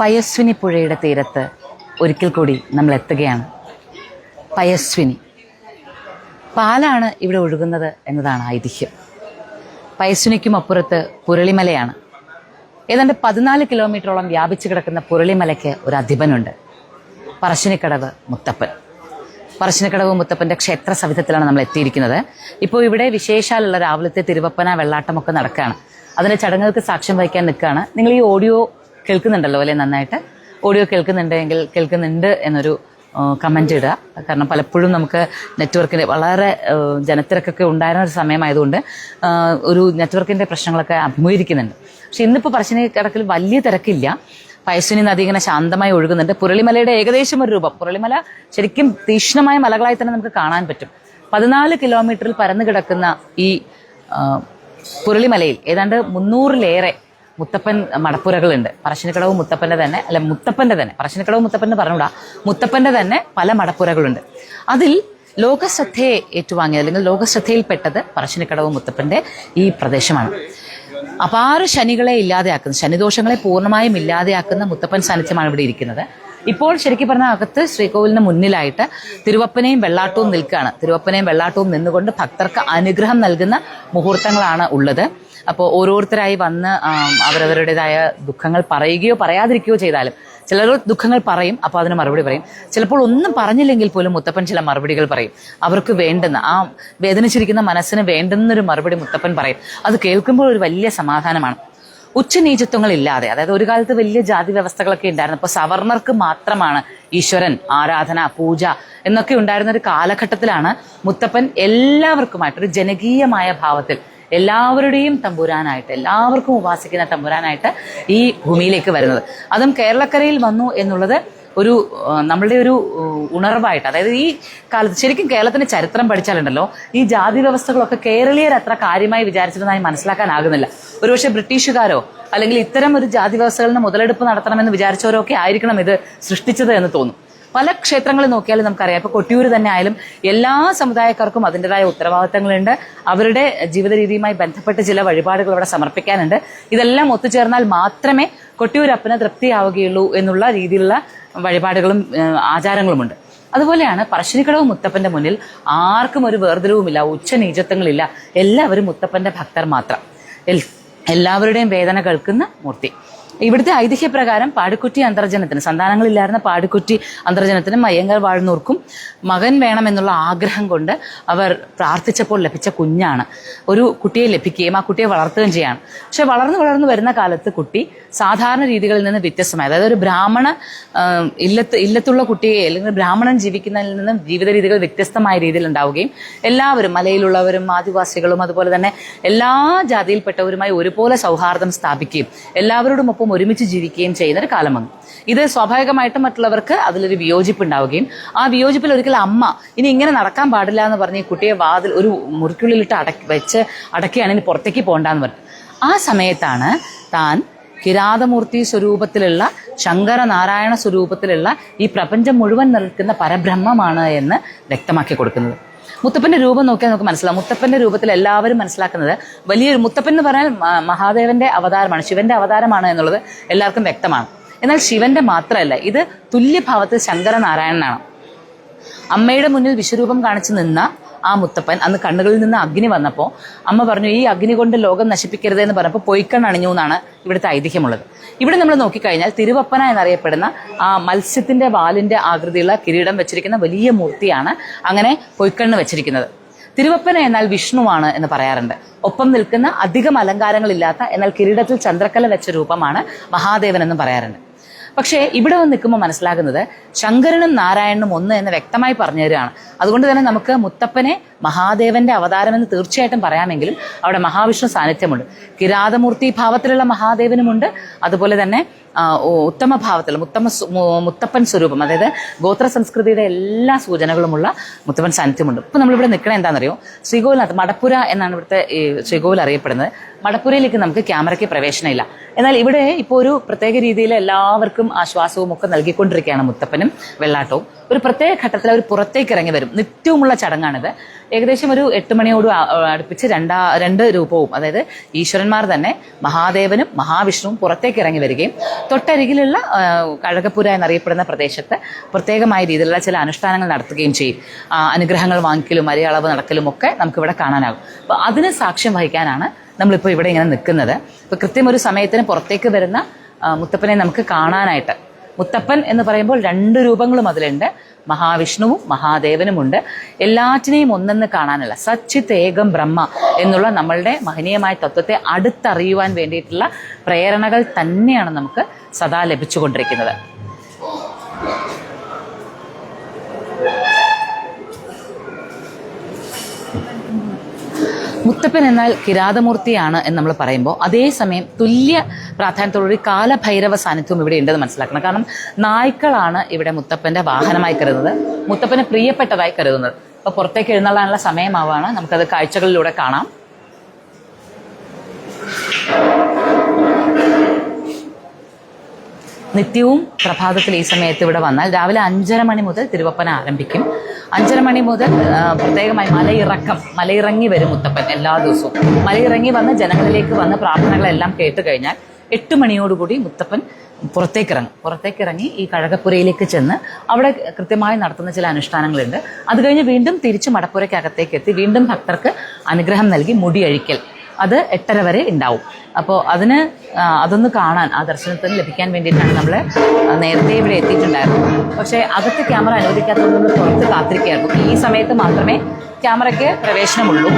പയസ്വിനി പുഴയുടെ തീരത്ത് ഒരിക്കൽ കൂടി നമ്മൾ എത്തുകയാണ്. പയസ്വിനി. പാലാണ് ഇവിടെ ഒഴുകുന്നത് എന്നതാണ് ഐതിഹ്യം. പയസ്വിനിക്കും അപ്പുറത്ത് പുരളിമലയാണ്. ഏതാണ്ട് പതിനാല് കിലോമീറ്ററോളം വ്യാപിച്ചു കിടക്കുന്ന പുരളിമലയ്ക്ക് ഒരു അധിപനുണ്ട്. പറശ്ശിനിക്കടവ് മുത്തപ്പൻ. പറശ്ശിനിക്കടവ് മുത്തപ്പന്റെ ക്ഷേത്ര സവിധത്തിലാണ് നമ്മൾ എത്തിയിരിക്കുന്നത്. ഇപ്പോൾ ഇവിടെ വിശേഷാലുള്ള രാവിലത്തെ തിരുവപ്പന വെള്ളാട്ടമൊക്കെ നടക്കുകയാണ്. അതിന്റെ ചടങ്ങുകൾക്ക് സാക്ഷ്യം വഹിക്കാൻ നിൽക്കുകയാണ്. നിങ്ങൾ ഈ ഓഡിയോ കേൾക്കുന്നുണ്ടല്ലോ അല്ലെ നന്നായിട്ട്? ഓഡിയോ കേൾക്കുന്നുണ്ടെങ്കിൽ കേൾക്കുന്നുണ്ട് എന്നൊരു കമന്റ് ഇടുക. കാരണം പലപ്പോഴും നമുക്ക് നെറ്റ്വർക്കിന്റെ വളരെ ജനത്തിരക്കൊക്കെ ഉണ്ടായിരുന്ന ഒരു സമയമായതുകൊണ്ട് ഒരു നെറ്റ്വർക്കിന്റെ പ്രശ്നങ്ങളൊക്കെ അഭിമുഖീകരിക്കുന്നുണ്ട്. പക്ഷെ ഇന്നിപ്പോൾ പറശ്ശിനി കിടക്കിൽ വലിയ തിരക്കില്ല. പയസ്വിനി നദി ഇങ്ങനെ ശാന്തമായി ഒഴുകുന്നുണ്ട്. പുരളിമലയുടെ ഏകദേശം ഒരു രൂപം. പുരളിമല ശരിക്കും തീക്ഷ്ണമായ മലകളായി തന്നെ നമുക്ക് കാണാൻ പറ്റും. പതിനാല് കിലോമീറ്ററിൽ പരന്നു കിടക്കുന്ന ഈ പുരളിമലയിൽ ഏതാണ്ട് മുന്നൂറിലേറെ മുത്തപ്പൻ മടപ്പുരകളുണ്ട്. പറശ്ശിനിക്കടവ് മുത്തപ്പന്റെ തന്നെ അല്ല മുത്തപ്പന്റെ തന്നെ പറശ്ശിനിക്കടവ് എന്ന് പറഞ്ഞുകൂടാ മുത്തപ്പന്റെ തന്നെ പല മടപ്പുരകളുണ്ട്. അതിൽ ലോകശ്രദ്ധയെ ഏറ്റുവാങ്ങിയത് അല്ലെങ്കിൽ ലോകശ്രദ്ധയിൽപ്പെട്ടത് പറശ്ശിനിക്കടവ് മുത്തപ്പന്റെ ഈ പ്രദേശമാണ്. അപാര ശനികളെ ഇല്ലാതെയാക്കുന്ന ശനിദോഷങ്ങളെ പൂർണമായും ഇല്ലാതെയാക്കുന്ന മുത്തപ്പൻ സാന്നിധ്യമാണ് ഇവിടെ ഇരിക്കുന്നത്. ഇപ്പോൾ ശരിക്കും പറഞ്ഞ അകത്ത് ശ്രീകോവിലിന് മുന്നിലായിട്ട് തിരുവപ്പനയും വെള്ളാട്ടവും നിൽക്കുകയാണ്. തിരുവപ്പനയും വെള്ളാട്ടവും നിന്നുകൊണ്ട് ഭക്തർക്ക് അനുഗ്രഹം നൽകുന്ന മുഹൂർത്തങ്ങളാണ് ഉള്ളത്. അപ്പോൾ ഓരോരുത്തരായി വന്ന് അവരവരുടേതായ ദുഃഖങ്ങൾ പറയുകയോ പറയാതിരിക്കുകയോ ചെയ്താലും ചിലർ ദുഃഖങ്ങൾ പറയും അപ്പോൾ അതിന് മറുപടി പറയും. ചിലപ്പോൾ ഒന്നും പറഞ്ഞില്ലെങ്കിൽ പോലും മുത്തപ്പൻ ചില മറുപടികൾ പറയും. അവർക്ക് വേണ്ടുന്ന ആ വേദനിച്ചിരിക്കുന്ന മനസ്സിന് വേണ്ടെന്നൊരു മറുപടി മുത്തപ്പൻ പറയും. അത് കേൾക്കുമ്പോൾ ഒരു വലിയ സമാധാനമാണ്. ഉച്ചനീചത്വങ്ങൾ ഇല്ലാതെ അതായത് ഒരു കാലത്ത് വലിയ ജാതി വ്യവസ്ഥകളൊക്കെ ഉണ്ടായിരുന്നു. അപ്പോൾ സവർണർക്ക് മാത്രമാണ് ഈശ്വരൻ ആരാധന പൂജ എന്നൊക്കെ ഉണ്ടായിരുന്ന ഒരു കാലഘട്ടത്തിലാണ് മുത്തപ്പൻ എല്ലാവർക്കുമായിട്ട് ഒരു ജനകീയമായ ഭാവത്തിൽ എല്ലാവരുടെയും തമ്പുരാനായിട്ട് എല്ലാവർക്കും ഉപാസിക്കുന്ന തമ്പുരാനായിട്ട് ഈ ഭൂമിയിലേക്ക് വരുന്നത്. അതും കേരളക്കരയിൽ വന്നു എന്നുള്ളത് ഒരു നമ്മളുടെ ഒരു ഉണർവായിട്ട് അതായത് ഈ കാലത്ത് ശരിക്കും കേരളത്തിന്റെ ചരിത്രം പഠിച്ചാലുണ്ടല്ലോ ഈ ജാതി വ്യവസ്ഥകളൊക്കെ കേരളീയർ അത്ര കാര്യമായി വിചാരിച്ചിരുന്നതായി മനസ്സിലാക്കാനാകുന്നില്ല. ഒരുപക്ഷെ ബ്രിട്ടീഷുകാരോ അല്ലെങ്കിൽ ഇത്തരം ഒരു ജാതി വ്യവസ്ഥകളിൽ നിന്ന് മുതലെടുപ്പ് നടത്തണമെന്ന് വിചാരിച്ചവരോ ഒക്കെ ആയിരിക്കണം ഇത് സൃഷ്ടിച്ചത് എന്ന് തോന്നും. പല ക്ഷേത്രങ്ങളിൽ നോക്കിയാലും നമുക്കറിയാം ഇപ്പൊ കൊട്ടിയൂർ തന്നെ ആയാലും എല്ലാ സമുദായക്കാർക്കും അതിന്റെതായ ഉത്തരവാദിത്തങ്ങളുണ്ട്. അവരുടെ ജീവിത രീതിയുമായി ബന്ധപ്പെട്ട് ചില വഴിപാടുകൾ ഇവിടെ സമർപ്പിക്കാനുണ്ട്. ഇതെല്ലാം ഒത്തുചേർന്നാൽ മാത്രമേ കൊട്ടിയൂരപ്പന് തൃപ്തിയാവുകയുള്ളൂ എന്നുള്ള രീതിയിലുള്ള വഴിപാടുകളും ആചാരങ്ങളുമുണ്ട്. അതുപോലെയാണ് പറശ്ശിനിക്കടവ് മുത്തപ്പന്റെ മുന്നിൽ ആർക്കും ഒരു വേർതിരിവുമില്ല ഉച്ച നീചത്വങ്ങളില്ല. എല്ലാവരും മുത്തപ്പന്റെ ഭക്തർ മാത്രം. എല്ലാവരുടെയും വേദന കേൾക്കുന്ന മൂർത്തി. ഇവിടുത്തെ ഐതിഹ്യപ്രകാരം പാടിക്കുറ്റി അന്തർജനത്തിന് സന്താനങ്ങളില്ലായിരുന്ന പാടിക്കുറ്റി അന്തർജനത്തിന് അയ്യങ്കാർ വാഴുന്നവർക്കും മകൻ വേണമെന്നുള്ള ആഗ്രഹം കൊണ്ട് അവർ പ്രാർത്ഥിച്ചപ്പോൾ ലഭിച്ച കുഞ്ഞാണ്. ഒരു കുട്ടിയെ ലഭിക്കുകയും ആ കുട്ടിയെ വളർത്തുകയും ചെയ്യാണ്. പക്ഷെ വളർന്നു വളർന്നു വരുന്ന കാലത്ത് കുട്ടി സാധാരണ രീതികളിൽ നിന്ന് വ്യത്യസ്തമായി അതായത് ഒരു ബ്രാഹ്മണ ഇല്ലത്ത് ഇല്ലത്തുള്ള കുട്ടിയെ അല്ലെങ്കിൽ ബ്രാഹ്മണൻ ജീവിക്കുന്നതിൽ നിന്നും ജീവിത രീതികൾ വ്യത്യസ്തമായ രീതിയിൽ ഉണ്ടാവുകയും എല്ലാവരും മലയിലുള്ളവരും ആദിവാസികളും അതുപോലെ തന്നെ എല്ലാ ജാതിയിൽപ്പെട്ടവരുമായി ഒരുപോലെ സൗഹാർദ്ദം സ്ഥാപിക്കുകയും എല്ലാവരോടും ഒപ്പം ഒരുമിച്ച് ജീവിക്കുകയും ചെയ്യുന്ന ഒരു കാലം വന്നു ഇത് സ്വാഭാവികമായിട്ടും മറ്റുള്ളവർക്ക് അതിലൊരു വിയോജിപ്പ് ഉണ്ടാവുകയും ആ വിയോജിപ്പിൽ ഒരിക്കലും അമ്മ ഇനി ഇങ്ങനെ നടക്കാൻ പാടില്ല എന്ന് പറഞ്ഞ് കുട്ടിയെ വാതിൽ ഒരു മുറിക്കുള്ളിലിട്ട് അടക്കി വെച്ച് അടക്കുകയാണ് ഇനി പുറത്തേക്ക് പോകണ്ടെന്ന് പറഞ്ഞു. ആ സമയത്താണ് താൻ കിരാതമൂർത്തി സ്വരൂപത്തിലുള്ള ശങ്കരനാരായണ സ്വരൂപത്തിലുള്ള ഈ പ്രപഞ്ചം മുഴുവൻ നിൽക്കുന്ന പരബ്രഹ്മമാണ് എന്ന് വ്യക്തമാക്കി കൊടുക്കുന്നത്. മുത്തപ്പന്റെ രൂപം നോക്കിയാൽ നമുക്ക് മനസ്സിലാവും. മുത്തപ്പന്റെ രൂപത്തിൽ എല്ലാവരും മനസ്സിലാക്കുന്നത് വലിയൊരു മുത്തപ്പൻ എന്ന് പറഞ്ഞാൽ മഹാദേവന്റെ അവതാരമാണ്. ശിവന്റെ അവതാരമാണ് എന്നുള്ളത് എല്ലാവർക്കും വ്യക്തമാണ്. എന്നാൽ ശിവന്റെ മാത്രമല്ല ഇത് തുല്യഭാവത്തിൽ ശങ്കരനാരായണനാണ്. അമ്മയുടെ മുന്നിൽ വിശ്വരൂപം കാണിച്ചു നിന്ന ആ മുത്തപ്പൻ അന്ന് കണ്ണുകളിൽ നിന്ന് അഗ്നി വന്നപ്പോൾ അമ്മ പറഞ്ഞു ഈ അഗ്നി കൊണ്ട് ലോകം നശിപ്പിക്കരുത് എന്ന് പറഞ്ഞപ്പോൾ പൊയ്ക്കണ്ണണിഞ്ഞു എന്നാണ് ഇവിടുത്തെ ഐതിഹ്യമുള്ളത്. ഇവിടെ നമ്മൾ നോക്കിക്കഴിഞ്ഞാൽ തിരുവപ്പന എന്നറിയപ്പെടുന്ന ആ മത്സ്യത്തിന്റെ വാലിന്റെ ആകൃതിയുള്ള കിരീടം വെച്ചിരിക്കുന്ന വലിയ മൂർത്തിയാണ് അങ്ങനെ പൊയ്ക്കണ്ണ് വെച്ചിരിക്കുന്നത്. തിരുവപ്പന എന്നാൽ വിഷ്ണുവാണ് എന്ന് പറയാറുണ്ട്. ഒപ്പം നിൽക്കുന്ന അധികം അലങ്കാരങ്ങളില്ലാത്ത എന്നാൽ കിരീടത്തിൽ ചന്ദ്രക്കല വെച്ച രൂപമാണ് മഹാദേവൻ എന്ന് പറയാറുണ്ട്. പക്ഷേ ഇവിടെ വന്ന് നിൽക്കുമ്പോൾ മനസ്സിലാകുന്നത് ശങ്കരനും നാരായണനും ഒന്ന് എന്ന് വ്യക്തമായി പറഞ്ഞു തരികയാണ് അതുകൊണ്ട് തന്നെ നമുക്ക് മുത്തപ്പനെ മഹാദേവന്റെ അവതാരമെന്ന് തീർച്ചയായിട്ടും പറയാമെങ്കിലും അവിടെ മഹാവിഷ്ണു സാന്നിധ്യമുണ്ട്. കിരാതമൂർത്തി ഭാവത്തിലുള്ള മഹാദേവനുമുണ്ട്. അതുപോലെ തന്നെ ഉത്തമ ഭാവത്തിൽ മുത്തമ്മ മുത്തപ്പൻ സ്വരൂപം അതായത് ഗോത്ര സംസ്കൃതിയുടെ എല്ലാ സൂചനകളുമുള്ള മുത്തപ്പൻ സാന്നിധ്യമുണ്ട്. ഇപ്പൊ നമ്മളിവിടെ നിൽക്കണത് എന്താണെന്നറിയോ? ശ്രീകോവിലിനകത്ത് മടപ്പുര എന്നാണ് ഇവിടുത്തെ ഈ ശ്രീകോവിൽ അറിയപ്പെടുന്നത്. മടപ്പുരയിലേക്ക് നമുക്ക് ക്യാമറയ്ക്ക് പ്രവേശനമില്ല. എന്നാൽ ഇവിടെ ഇപ്പോൾ ഒരു പ്രത്യേക രീതിയിൽ എല്ലാവർക്കും ആശ്വാസവും ഒക്കെ നൽകിക്കൊണ്ടിരിക്കുകയാണ് മുത്തപ്പനും വെള്ളാട്ടവും. ഒരു പ്രത്യേക ഘട്ടത്തിൽ അവർ പുറത്തേക്ക് ഇറങ്ങി വരും. നിത്യവുമുള്ള ചടങ്ങാണിത്. ഏകദേശം ഒരു എട്ട് മണിയോട് അടുപ്പിച്ച് രണ്ടാ രണ്ട് രൂപവും അതായത് ഈശ്വരന്മാർ തന്നെ മഹാദേവനും മഹാവിഷ്ണുവും പുറത്തേക്ക് ഇറങ്ങി വരികയും തൊട്ടരികിലുള്ള കഴകപ്പുര എന്നറിയപ്പെടുന്ന പ്രദേശത്ത് പ്രത്യേകമായ രീതിയിലുള്ള ചില അനുഷ്ഠാനങ്ങൾ നടത്തുകയും ചെയ്യും. അനുഗ്രഹങ്ങൾ വാങ്ങിക്കലും അരിയളവ് നടക്കലും ഒക്കെ നമുക്കിവിടെ കാണാനാകും. അപ്പോൾ അതിന് സാക്ഷ്യം വഹിക്കാനാണ് നമ്മളിപ്പോൾ ഇവിടെ ഇങ്ങനെ നിൽക്കുന്നത്. ഇപ്പോൾ കൃത്യം ഒരു സമയത്തിന് പുറത്തേക്ക് വരുന്ന മുത്തപ്പനെ നമുക്ക് കാണാനായിട്ട്. മുത്തപ്പൻ എന്ന് പറയുമ്പോൾ രണ്ട് രൂപങ്ങളും അതിലുണ്ട്. മഹാവിഷ്ണുവും മഹാദേവനുമുണ്ട്. എല്ലാറ്റിനെയും ഒന്നെന്ന് കാണാനുള്ള സച്ചിത് ഏകം ബ്രഹ്മ എന്നുള്ള നമ്മളുടെ മഹനീയമായ തത്വത്തെ അടുത്തറിയുവാൻ വേണ്ടിയിട്ടുള്ള പ്രേരണകൾ തന്നെയാണ് നമുക്ക് സദാ ലഭിച്ചുകൊണ്ടിരിക്കുന്നത്. മുത്തപ്പൻ എന്നാൽ കിരാതമൂർത്തിയാണ് എന്ന് നമ്മൾ പറയുമ്പോൾ അതേസമയം തുല്യ പ്രാധാന്യത്തോടുകൂടി കാലഭൈരവ സാന്നിധ്യവും ഇവിടെ ഉണ്ടെന്ന് മനസ്സിലാക്കണം. കാരണം നായ്ക്കളാണ് ഇവിടെ മുത്തപ്പന്റെ വാഹനമായി കരുതുന്നത്. മുത്തപ്പനെ പ്രിയപ്പെട്ടതായി കരുതുന്നത്. അപ്പൊ പുറത്തേക്ക് എഴുന്നള്ളാനുള്ള സമയമാവാണ്. നമുക്കത് കാഴ്ചകളിലൂടെ കാണാം. നിത്യവും പ്രഭാതത്തിൽ ഈ സമയത്ത് ഇവിടെ വന്നാൽ രാവിലെ അഞ്ചര മണി മുതൽ തിരുവപ്പന ആരംഭിക്കും. അഞ്ചര മണി മുതൽ പ്രത്യേകമായി മലയിറക്കം മലയിറങ്ങി വരും മുത്തപ്പൻ എല്ലാ ദിവസവും. മലയിറങ്ങി വന്ന് ജനങ്ങളിലേക്ക് വന്ന് പ്രാർത്ഥനകളെല്ലാം കേട്ട് കഴിഞ്ഞാൽ എട്ട് മണിയോടുകൂടി മുത്തപ്പൻ പുറത്തേക്കിറങ്ങും. പുറത്തേക്കിറങ്ങി ഈ കഴകപ്പുരയിലേക്ക് ചെന്ന് അവിടെ കൃത്യമായി നടത്തുന്ന ചില അനുഷ്ഠാനങ്ങളുണ്ട്. അത് കഴിഞ്ഞ് വീണ്ടും തിരിച്ച് മടപ്പുരയ്ക്കകത്തേക്ക് എത്തി. വീണ്ടും ഭക്തർക്ക് അനുഗ്രഹം നൽകി മുടിയഴിക്കൽ. അത് എട്ടര വരെ ഉണ്ടാവും. അപ്പോൾ അതിന് അതൊന്ന് കാണാൻ ആ ദർശനത്തിന് ലഭിക്കാൻ വേണ്ടിയിട്ടാണ് നമ്മൾ നേരത്തെ ഇവിടെ എത്തിയിട്ടുണ്ടായിരുന്നത്. പക്ഷേ അകത്ത് ക്യാമറ അനുവദിക്കാത്തതുകൊണ്ട് നമ്മൾ പുറത്ത് കാത്തിരിക്കുകയായിരുന്നു. ഈ സമയത്ത് മാത്രമേ ക്യാമറയ്ക്ക് പ്രവേശനമുള്ളൂ.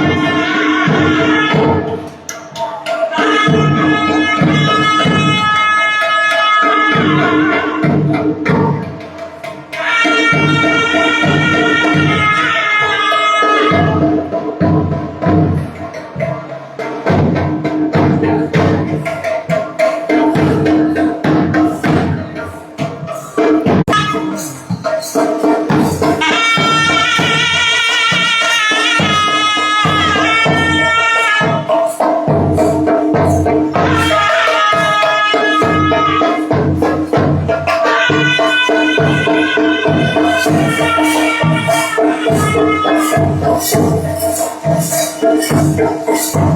Thank you.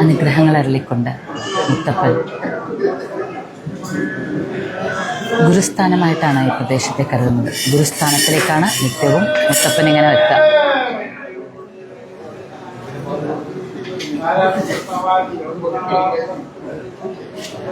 അനുഗ്രഹങ്ങൾ അരളിക്കൊണ്ട് മുത്തപ്പൻ ഗുരുസ്ഥാനമായിട്ടാണ് ഈ പ്രദേശത്തെ കരുതുന്നത്. ഗുരുസ്ഥാനത്തിലേക്കാണ് നിത്യവും മുത്തപ്പൻ ഇങ്ങനെ വെക്കുക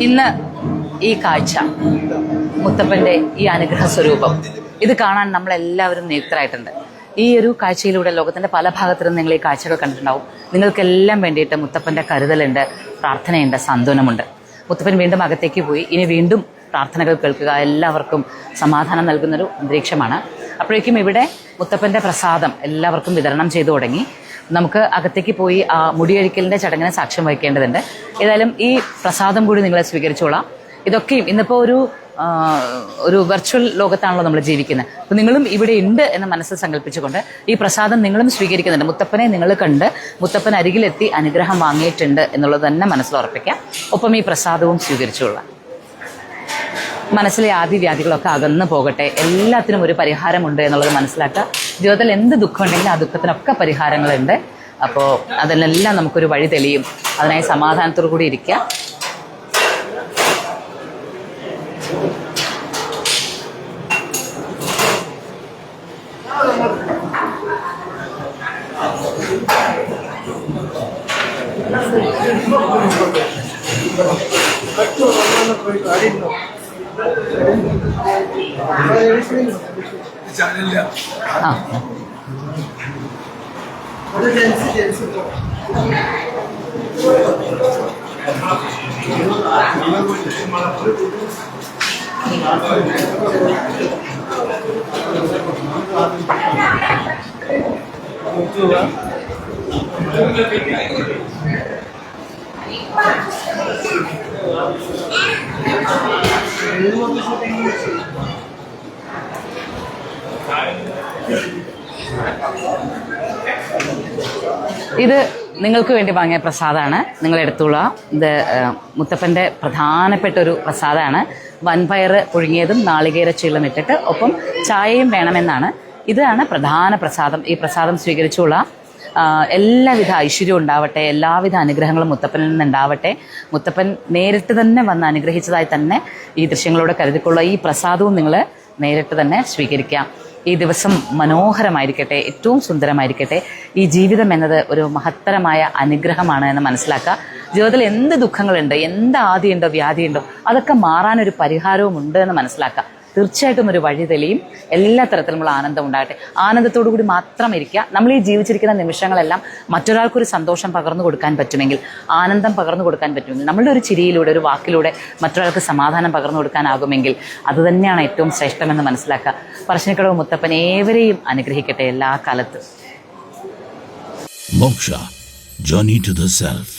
ഇന്ന് ഈ കാഴ്ച മുത്തപ്പന്റെ ഈ അനുഗ്രഹ സ്വരൂപം. ഇത് കാണാൻ നമ്മളെല്ലാവരും നിയുക്തരായിട്ടുണ്ട്. ഈ ഒരു കാഴ്ചയിലൂടെ ലോകത്തിന്റെ പല ഭാഗത്തും നിങ്ങൾ ഈ കാഴ്ചകൾ കണ്ടിട്ടുണ്ടാവും. നിങ്ങൾക്കെല്ലാം വേണ്ടിയിട്ട് മുത്തപ്പന്റെ കരുതലുണ്ട് പ്രാർത്ഥനയുണ്ട് സാന്ത്വനമുണ്ട്. മുത്തപ്പൻ വീണ്ടും അകത്തേക്ക് പോയി. ഇനി വീണ്ടും പ്രാർത്ഥനകൾ കേൾക്കുക. എല്ലാവർക്കും സമാധാനം നൽകുന്നൊരു അന്തരീക്ഷമാണ്. അപ്പോഴേക്കും ഇവിടെ മുത്തപ്പന്റെ പ്രസാദം എല്ലാവർക്കും വിതരണം ചെയ്തു തുടങ്ങി. നമുക്ക് അകത്തേക്ക് പോയി ആ മുടിയഴിക്കലിന്റെ ചടങ്ങിനെ സാക്ഷ്യം വഹിക്കേണ്ടതുണ്ട്. ഏതായാലും ഈ പ്രസാദം കൂടി നിങ്ങളെ സ്വീകരിച്ചോളാം. ഇതൊക്കെയും ഇന്നിപ്പോൾ ഒരു ഒരു വെർച്വൽ ലോകത്താണല്ലോ നമ്മൾ ജീവിക്കുന്നത്. അപ്പോൾ നിങ്ങളും ഇവിടെ ഉണ്ട് എന്ന് മനസ്സിൽ സങ്കല്പിച്ചുകൊണ്ട് ഈ പ്രസാദം നിങ്ങളും സ്വീകരിക്കുന്നുണ്ട്. മുത്തപ്പനെ നിങ്ങൾ കണ്ട് മുത്തപ്പൻ അരികിലെത്തി അനുഗ്രഹം വാങ്ങിയിട്ടുണ്ട് എന്നുള്ളത് തന്നെ മനസ്സിൽ ഉറപ്പിക്കാം. ഒപ്പം ഈ പ്രസാദവും സ്വീകരിച്ചുകൊള്ളാം. മനസ്സിലെ ആദിവ്യാധികളൊക്കെ അകന്നു പോകട്ടെ. എല്ലാത്തിനും ഒരു പരിഹാരമുണ്ട് എന്നുള്ളത് മനസ്സിലാക്കുക. ജീവിതത്തിൽ എന്ത് ദുഃഖമുണ്ടെങ്കിലും ആ ദുഃഖത്തിനൊക്കെ പരിഹാരങ്ങളുണ്ട്. അപ്പോൾ അതിനെല്ലാം നമുക്കൊരു വഴി തെളിയും. അതിനായി സമാധാനത്തോടു കൂടി ഇരിക്കുക. ആ. ഇത് നിങ്ങൾക്ക് വേണ്ടി വാങ്ങിയ പ്രസാദമാണ് നിങ്ങൾ എടുത്തോളുക ഇത് മുത്തപ്പന്റെ പ്രധാനപ്പെട്ട ഒരു പ്രസാദമാണ് വൻപയർ പുഴുങ്ങിയതും നാളികേര ചീളം ഇട്ടിട്ട് ഒപ്പം ചായയും വേണമെന്നാണ്. ഇതാണ് പ്രധാന പ്രസാദം. ഈ പ്രസാദം സ്വീകരിച്ചുള്ള എല്ലാവിധ ഐശ്വര്യവും ഉണ്ടാവട്ടെ എല്ലാവിധ അനുഗ്രഹങ്ങളും മുത്തപ്പനിൽ നിന്ന് ഉണ്ടാവട്ടെ മുത്തപ്പൻ നേരിട്ട് തന്നെ വന്ന് അനുഗ്രഹിച്ചതായി തന്നെ ഈ ദൃശ്യങ്ങളോട് കരുതിക്കൊള്ളുക. ഈ പ്രസാദവും നിങ്ങൾ നേരിട്ട് തന്നെ സ്വീകരിക്കാം. ഈ ദിവസം മനോഹരമായിരിക്കട്ടെ ഏറ്റവും സുന്ദരമായിരിക്കട്ടെ. ഈ ജീവിതം എന്നത് ഒരു മഹത്തരമായ അനുഗ്രഹമാണ് എന്ന് മനസ്സിലാക്കുക. ജീവിതത്തിൽ എന്ത് ദുഃഖങ്ങളുണ്ട് എന്ത് ആദിയുണ്ടോ വ്യാധിയുണ്ടോ അതൊക്കെ മാറാനൊരു പരിഹാരവും ഉണ്ട് എന്ന് മനസ്സിലാക്കുക. തീർച്ചയായിട്ടും ഒരു വഴി തെളിയും. എല്ലാ തരത്തിലുമുള്ള ആനന്ദം ഉണ്ടാകട്ടെ. ആനന്ദത്തോടു കൂടി മാത്രം ഇരിക്കുക. നമ്മൾ ഈ ജീവിച്ചിരിക്കുന്ന നിമിഷങ്ങളെല്ലാം മറ്റൊരാൾക്കൊരു സന്തോഷം പകർന്നു കൊടുക്കാൻ പറ്റുമെങ്കിൽ ആനന്ദം പകർന്നു കൊടുക്കാൻ പറ്റുമെങ്കിൽ നമ്മളുടെ ഒരു ചിരിയിലൂടെ ഒരു വാക്കിലൂടെ മറ്റൊരാൾക്ക് സമാധാനം പകർന്നു കൊടുക്കാനാകുമെങ്കിൽ അത് തന്നെയാണ് ഏറ്റവും ശ്രേഷ്ഠമെന്ന് മനസ്സിലാക്കുക. പറശ്ശിനിക്കടവ് മുത്തപ്പൻ ഏവരെയും അനുഗ്രഹിക്കട്ടെ എല്ലാ കാലത്തും. Moksha journey to the self.